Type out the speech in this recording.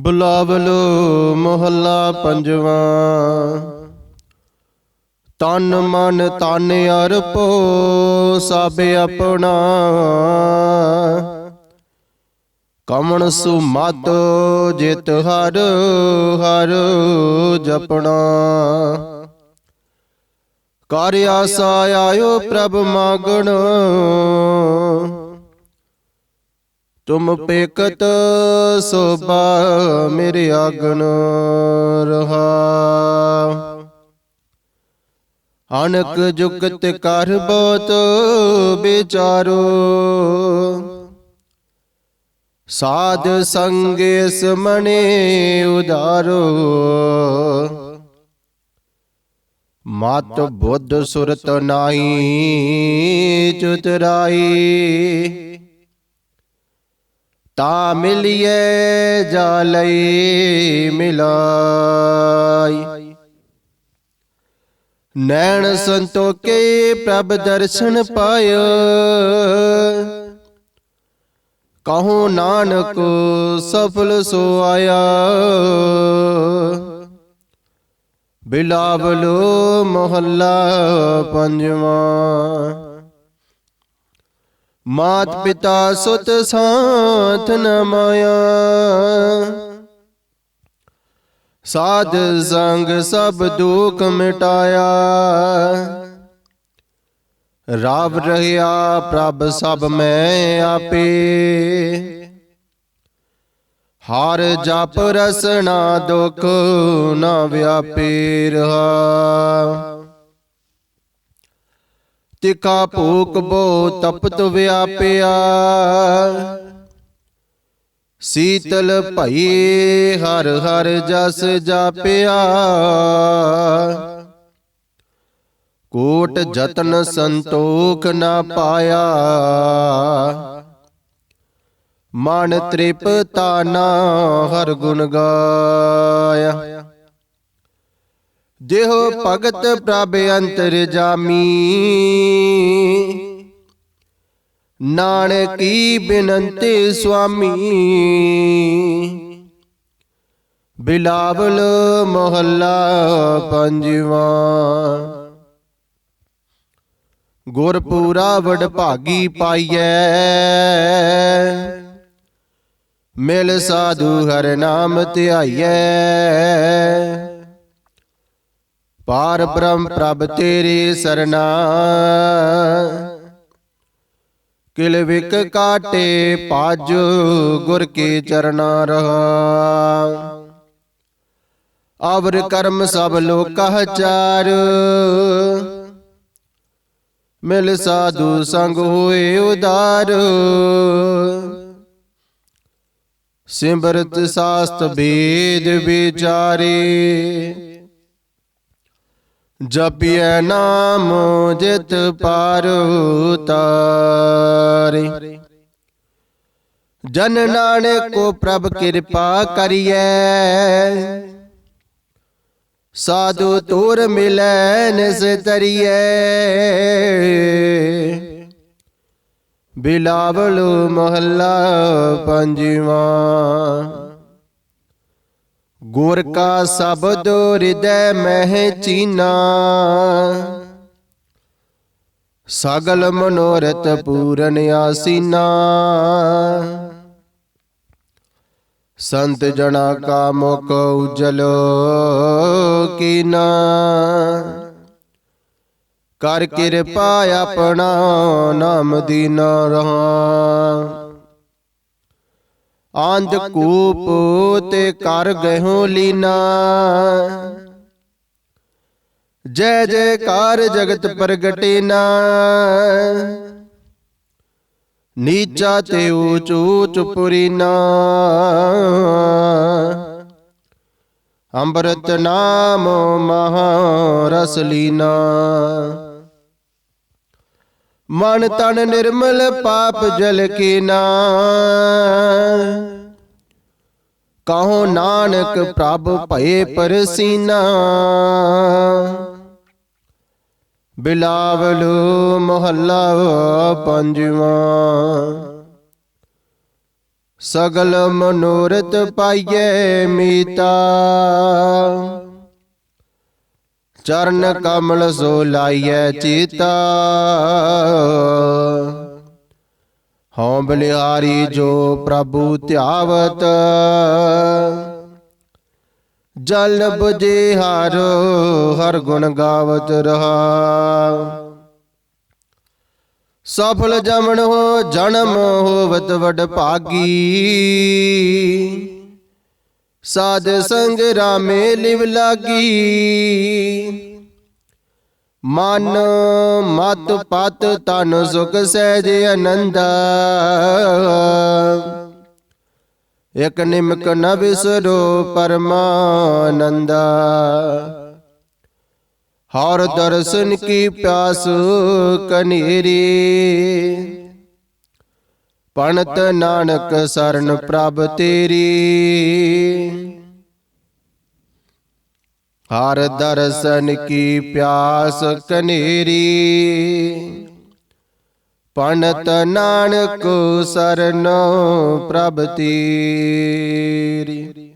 ਬੁਲਾਵਲੋ ਮਹੱਲਾ ਪੰਜਵਾਂ। ਤਨ ਮਨ ਤਨ ਅਰਪੋ ਸਭ ਆਪਣਾ। ਕਮਣ ਸੁ ਮਤ ਜਿਤ ਹਰ ਹਰ ਜਪਣਾ। ਕਰ ਆਸਾ ਆਇਓ ਪ੍ਰਭ ਮਾਗਣ। ਤੁਮ ਪੇਕਤ ਸੋਭਾ ਮੇਰੇ ਆਗਨ ਰਹਾ। ਅਨਕ ਜੁਗਤ ਕਰ ਬੋਤ ਵਿਚਾਰੋ। ਸਾਧ ਸੰਗੇ ਸਮਣੇ ਉਦਾਰੋ। ਮਤ ਬੁੱਧ ਸੁਰਤ ਨਾਹੀ ਚੁਤਰਾਈ। ਤਾ ਮਿਲਿਏ ਜਾ ਲਈ ਮਿਲਾਈ। ਨੈਣ ਸੰਤੋਕੇ ਪ੍ਰਭ ਦਰਸ਼ਨ ਪਾਇਓ ਕਹੋ ਨਾਨਕ ਸਫਲ ਸੋ ਆਇਆ। ਬਿਲਾਵਲੋ ਮਹੱਲਾ ਪੰਜਵਾਂ। ਮਾਤ ਪਿਤਾ ਸੁਤ ਸਾਥ ਨ ਮਾਇਆ। ਸਾਧ ਸੰਗ ਸਭ ਦੁੱਖ ਮਿਟਾਇਆ। ਰਾਵ ਰਹਿਆ ਪ੍ਰਭ ਸਭ ਮੈਂ ਆਪੇ। ਹਰ ਜਪ ਰਸਨਾ ਦੁਖ ਨਾ ਵਿਆਪੇ ਰਹਾ। ਤਿਕਾ ਭੂਕ ਬੋ ਤਪਤ ਵਿਆਪਿਆ। ਸੀਤਲ ਭਈ ਹਰ ਹਰ ਜਸ ਜਾਪਿਆ। ਕੋਟ ਜਤਨ ਸੰਤੋਖ ਨਾ ਪਾਇਆ। ਮਨ ਤ੍ਰਿਪਤਾ ਨਾ ਹਰ ਗੁਣ ਗਾਇਆ। ਦੇਹ ਭਗਤ ਪ੍ਰਭ ਅੰਤਰ ਜਾਮੀ। ਨਾਨਕੀ ਬਿਨੰਤੀ ਸੁਆਮੀ। ਬਿਲਾਵਲ ਮਹੱਲਾ ਪੰਜਵਾਂ। ਗੁਰਪੂਰਾ ਵਡ ਭਾਗੀ ਪਾਈਐ। ਮਿਲ ਸਾਧੂ ਹਰ ਨਾਮ ਧਿਆਈਐ। ਪਾਰ ਬ੍ਰਹਮ ਪ੍ਰਭ ਤੇਰੀ ਸਰਨਾ। ਕਿਲ ਵਿਕ ਕਾਟੇ ਪਾਜ ਗੁਰ ਕੇ ਚਰਨਾ ਰਹਾ। ਅਵਰ ਕਰਮ ਸਭ ਲੋਕਹ ਚਾਰ। ਮਿਲ ਸਾਧੂ ਸੰਗ ਹੋਏ ਉਦਾਰ। ਸਿਮਰਤ ਸਾਸਤ ਬੇਦ ਵਿਚਾਰੇ। ਜਪਿਐ ਨਾਮ ਜਿਤ ਪਾਰ ਉਤਾਰੇ ਜਨ ਨਾਨਕ ਕੋ ਪ੍ਰਭ ਕਿਰਪਾ ਕਰੀਐ। ਸਾਧੂ ਤੂਰ ਮਿਲੈ ਨਿਸ ਤਰੀਐ ਬਿਲਾਵਲ ਮਹੱਲਾ ਪੰਜਵਾਂ। ਗੁਰ ਕਾ ਸ਼ਬਦ ਹਿਰਦੈ ਮਹਿ ਚੀਨਾ। ਸਗਲ ਮਨੋਰਥ ਪੂਰਨ ਆਸੀਨਾ। ਸੰਤ ਜਣਾ ਕਾ ਮੁਖ ਉਜਲ ਕੀਨਾ। ਕਰ ਕਿਰਪਾ ਆਪਣਾ ਨਾਮ ਦੀਨਾ ਰਹਾ। ਆਂਧ ਕੂਪ ਤੇ ਕਰ ਗਇਓ ਲੀਨਾ। ਜੈ ਜੈਕਾਰ ਜਗਤ ਪ੍ਰਗਟੇਨਾ। ਨੀਚਾ ਤੇ ਊਚ ਊਚ ਪੁਰੀਨਾ। ਅੰਮ੍ਰਿਤ ਨਾਮ ਮਹਾ ਰਸ ਲੀਨਾ। ਮਨ ਤਨ ਨਿਰਮਲ ਪਾਪ ਜਲ ਨਾ। ਕਹੋ ਨਾਨਕ ਪ੍ਰਭ ਭਏ ਪਰਸੀਨਾ। ਬਿਲਾਵਲ ਮਹੱਲਾ ਪੰਜਵਾਂ। ਸਗਲ ਮਨੋਰਥ ਪਾਈਏ ਮੀਤਾ। ਚਰਨ ਕਮਲ ਸੋ ਲਾਈਐ ਚੀਤਾ। ਹਉ ਬਲਿਹਾਰੀ ਜੋ ਪ੍ਰਭੂ ਧਿਆਵਤ। ਜਲ ਬੁਝੇ ਹਰ ਹਰ ਗੁਣ ਗਾਵਤ ਰਹਾ। ਸਫਲ ਜਮਣ ਹੋ ਜਨਮ ਹੋਵਤ ਵਡ ਭਾਗੀ ਸਾਧ ਸੰਗ ਰਾਮੇ ਲਿਵ ਲਾਗੀ। ਮਨ ਮਤ ਪਤ ਤਨ ਸੁਖ ਸਹਿਜ ਆਨੰਦ। ਇਕ ਨਿਮਕ ਨ ਵਿਸਰੋ ਪਰਮਾਨੰਦ। ਹਰ ਦਰਸ਼ਨ ਕੀ ਪਿਆਸ ਕਨੇਰੀ। ਪਣਤ ਨਾਨਕ ਸਰਨ ਪ੍ਰਭ ਤੇਰੀ। ਹਰ ਦਰਸ਼ਨ ਕੀ ਪਿਆਸ ਕਨੇਰੀ। ਪਣਤ ਨਾਨਕ ਸਰਨ ਪ੍ਰਭ ਤੇਰੀ।